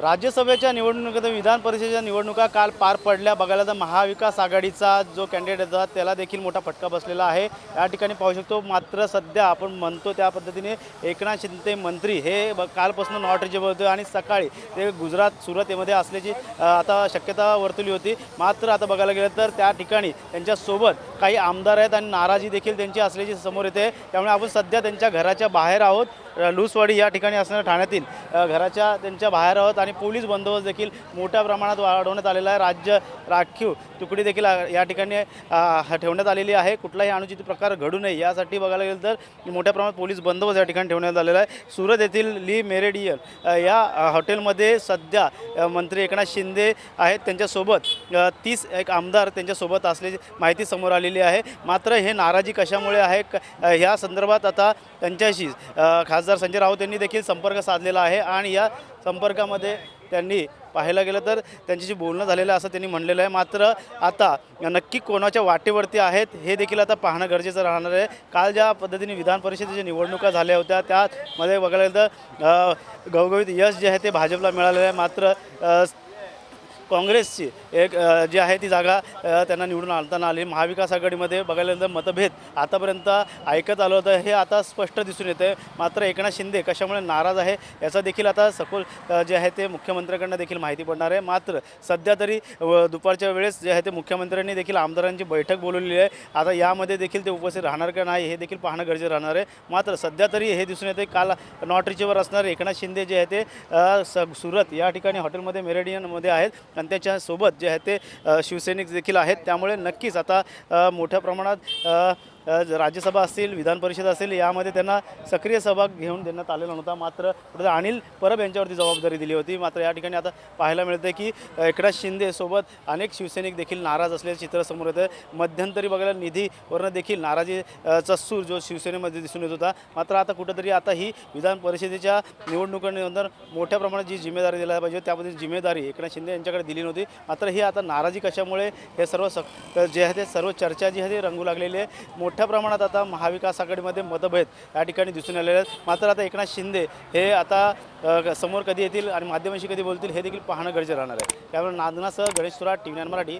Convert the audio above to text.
राज्यसभेच्या निवडणुकीत विधान परिषदेच्या निवडणुका काल पार पडल्या. बघायला तर महाविकास आघाडीचा जो कॅन्डिडेट होता त्याला देखील मोठा फटका बसलेला आहे. या ठिकाणी पाहू शकतो मात्र सध्या आपण म्हणतो त्या पद्धतीने एकनाथ शिंदे मंत्री हे ब कालपासून नॉट रिचेबल होते आणि सकाळी ते गुजरात सुरत यामध्ये असल्याची आता शक्यता वर्तवली होती. मात्र आता बघायला गेलं तर त्या ठिकाणी त्यांच्यासोबत काही आमदार आहेत आणि नाराजी देखील त्यांची असल्याची समोर येते. त्यामुळे आपण सध्या त्यांच्या घराच्या बाहेर आहोत. लुसवाडी या ठिकाणी असणाऱ्या ठाण्यातील घराच्या त्यांच्या बाहेर आहोत आणि पोलीस बंदोबस्त देखील मोठ्या प्रमाणात वाढवण्यात आलेला आहे. राज्य राखीव तुकडी देखील या ठिकाणी ठेवण्यात आलेली आहे. कुठलाही अनुचित प्रकार घडू नये यासाठी बघायला गेलं तर मोठ्या प्रमाणात पोलीस बंदोबस्त या ठिकाणी ठेवण्यात आलेला आहे. सुरत येथील ली मेरेडियन या हॉटेलमध्ये सध्या मंत्री एकनाथ शिंदे आहेत. त्यांच्यासोबत तीस एक आमदार त्यांच्यासोबत असल्याची माहिती समोर आली झालेली आहे. मात्र हे नाराजी कशामुळे आहे? क- ह्या संदर्भात आता त्यांच्याशी खासदार संजय राऊत यांनी देखील संपर्क साधलेला आहे आणि या संपर्कामध्ये त्यांनी पाहायला गेलं तर त्यांच्याशी बोलणं झालेलं असं त्यांनी म्हणलेलं आहे. मात्र आता नक्की कोणाच्या वाटेवरती आहेत हे देखील आता पाहणं गरजेचं राहणार आहे. काल ज्या पद्धतीने विधान परिषदेच्या निवडणुका झाल्या होत्या त्यामध्ये बघायला गेलं तर गवगवीत यश जे आहे ते भाजपला मिळालेलं आहे. मात्र काँग्रेसची एक जी आहे ती जागा त्यांना निवडून आणताना आली. महाविकास आघाडीमध्ये बघायला गेलं तर मतभेद आतापर्यंत ऐकत आलं होतं. हे आता स्पष्ट दिसून येतं मात्र एकनाथ शिंदे कशामुळे नाराज आहे याचा देखील आता सखोल जे आहे ते मुख्यमंत्र्यांकडनं देखील माहिती पडणार आहे. मात्र सध्या तरी दुपारच्या वेळेस जे आहे ते मुख्यमंत्र्यांनी देखील आमदारांची बैठक बोलवलेली आहे. आता यामध्ये देखील ते उपस्थित राहणार का नाही हे देखील पाहणं गरजेचं राहणार आहे. मात्र सध्या तरी हे दिसून येते काल नॉट रिचेवर असणारे एकनाथ शिंदे जे आहे ते स सुरत या ठिकाणी हॉटेलमध्ये मेरेडियनमध्ये आहेत. आणि त्याच्यासोबत जे आहे ते शिवसैनिक देखील आहेत. त्यामुळे नक्कीच आता मोठ्या प्रमाणात राज्यसभा असतील विधान परिषद असेल यामध्ये त्यांना सक्रिय सहभाग घेऊन देण्यात आलेला नव्हता. मात्र अनिल परब यांच्यावरती जबाबदारी दिली होती. मात्र या ठिकाणी आता पाहायला मिळतं की एकनाथ शिंदेसोबत अनेक शिवसैनिक देखील नाराज असल्याचे चित्र समोर येतं मध्यंतरी बघायला निधीवरनं देखील नाराजी अ, सूर जो शिवसेनेमध्ये दिसून येत होता. मात्र आता कुठंतरी आता ही विधान परिषदेच्या निवडणुकांनंतर मोठ्या प्रमाणात जी जिम्मेदारी द्यायला पाहिजे त्यामध्ये जिम्मेदारी एकनाथ शिंदे यांच्याकडे दिली नव्हती. मात्र ही आता नाराजी कशामुळे हे सर्व सक जे आहे ते सर्व चर्चा जी आहे ती रंगू लागलेली आहे. मोठ्या प्रमाणात आता महाविकास आघाडीमध्ये मतभेद या ठिकाणी दिसून आलेले आहेत. मात्र आता एकनाथ शिंदे हे आता समोर कधी येतील आणि माध्यमांशी कधी बोलतील हे देखील पाहणं गरजेचं राहणार आहे. त्यामुळे नांदनासह गणेश सुराट टी व्ही मराठी.